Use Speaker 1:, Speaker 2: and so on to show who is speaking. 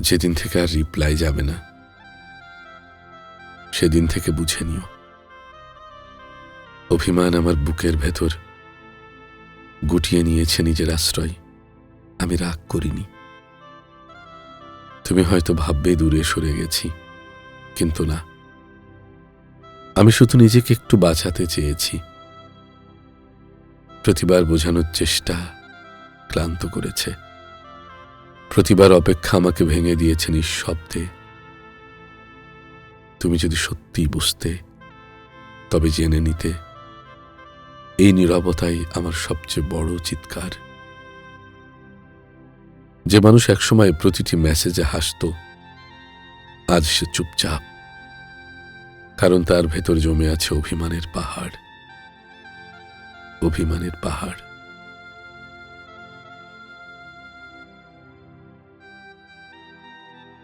Speaker 1: যেদিন থেকে আর রিপ্লাই যাবে না। সেদিন থেকে বুঝে নিও। অভিমান আমার বুকের ভেতর গুটিয়ে নিয়েছে নিজের আশ্রয়। আমি রাগ করিনি। তুমি হয়তো ভাববে দূরে সরে গেছি, কিন্তু না। আমি শুধু নিজেকে একটু বাঁচাতে চেয়েছি। প্রতিবার বোঝানোর চেষ্টা ক্লান্ত করেছে। প্রতিবার অপেক্ষা আমাকে ভেঙে দিয়েছে নিঃশব্দে তুমি যদি সত্যি বুঝতে, তবে জেনে নিতে, এই নীরবতাই আমার সবচেয়ে বড় চিৎকার। যে মানুষ একসময় প্রতিটি মেসেজে হাসত, আজ সে চুপচাপ, কারণ তার ভেতর জমে আছে অভিমানের পাহাড়। অভিমানের পাহাড়।